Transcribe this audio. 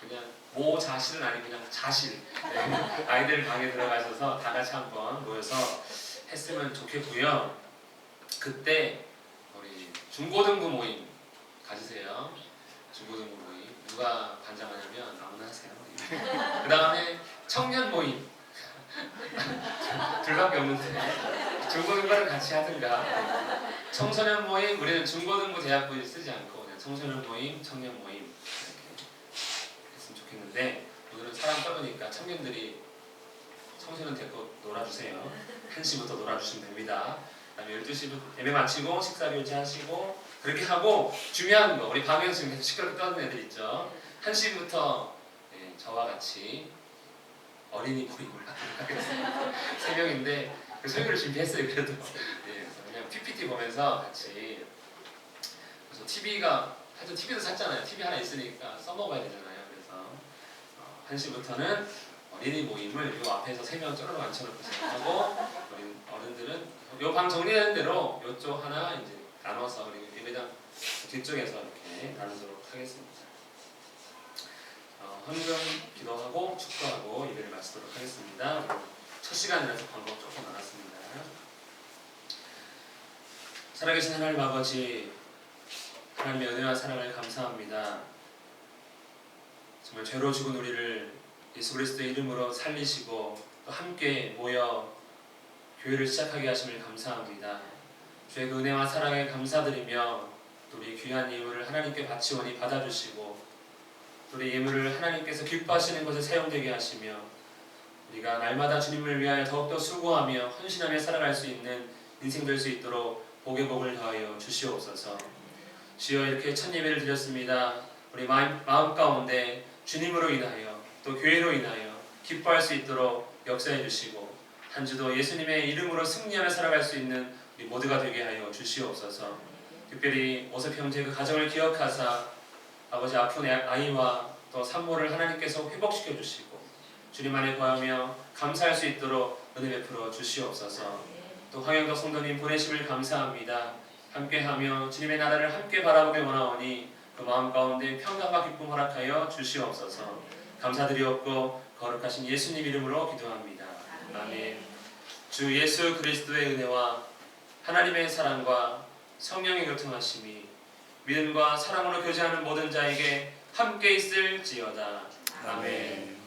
그냥 모 자실은 아니고 그냥 자실 네. 아이들 방에 들어가셔서 다 같이 한번 모여서 했으면 좋겠고요. 그때 우리 중고등부 모임 가지세요. 중고등부 모임 누가 반장하냐면 아무나 하세요. 그 다음에 청년 모임 둘밖에 없는데 중고등부를 같이 하든가 청소년 모임 우리는 중고등부 대학부를 쓰지 않고 청소년 모임 청년 모임 좋겠는데 오늘은 사람 적으니까 청년들이 청소년 데리고 놀아주세요. 1시부터 놀아주시면 됩니다. 그다음에 12시부터 예배 마치고 식사 교제 하시고 그렇게 하고 중요한 거 우리 지금 계속 시끄럽게 떠는 애들 있죠? 1시부터 예, 저와 같이 어린이 모임을 하겠습니다. 세 명인데 그 설교를 준비했어요 그래도. 예, 그냥 PPT 보면서 같이. 그래서 TV가 하여튼 TV도 샀잖아요. TV 하나 있으니까 써먹어야 되잖아요 어, 1시부터는 어린이 모임을 요 앞에서 세명 쪼르르 앉혀놓고 진행하고 어린 어른들은 요방 정리되는 대로 요쪽 하나 이제 나눠서 그리고 예배당 뒤쪽에서 이렇게 나누도록 하겠습니다. 어, 헌금 기도하고 축도하고 예배를 마치도록 하겠습니다. 첫 시간이라서 방법 조금 나눴습니다. 살아계신 하나님 아버지 하나님의 은혜와 사랑을 감사합니다. 정말 죄로 죽은 우리를 예수 그리스도의 이름으로 살리시고 또 함께 모여 교회를 시작하게 하심을 감사합니다. 주의 그 은혜와 사랑에 감사드리며 또 우리 귀한 예물을 하나님께 바치오니 받아주시고 또 우리 예물을 하나님께서 기뻐하시는 것에 사용되게 하시며 우리가 날마다 주님을 위하여 더욱더 수고하며 헌신하며 살아갈 수 있는 인생 될 수 있도록 복의 복을 더하여 주시옵소서. 주여 이렇게 첫 예배를 드렸습니다. 우리 마음, 마음 가운데 주님으로 인하여 또 교회로 인하여 기뻐할 수 있도록 역사해 주시고 한 주도 예수님의 이름으로 승리하며 살아갈 수 있는 우리 모두가 되게 하여 주시옵소서. 특별히 오섭 형제 그 가정을 기억하사 아버지 아픈 아이와 또 산모를 하나님께서 회복시켜 주시고 주님 안에 거하며 감사할 수 있도록 은혜 베풀어 주시옵소서. 또 황영덕 성도님 보내심을 감사합니다. 함께하며 주님의 나라를 함께 바라보게 원하오니 그 마음 가운데 평강과 기쁨 허락하여 주시옵소서. 감사드리옵고 거룩하신 예수님 이름으로 기도합니다. 아멘. 주 예수 그리스도의 은혜와 하나님의 사랑과 성령의 교통하심이 믿음과 사랑으로 교제하는 모든 자에게 함께 있을지어다. 아멘.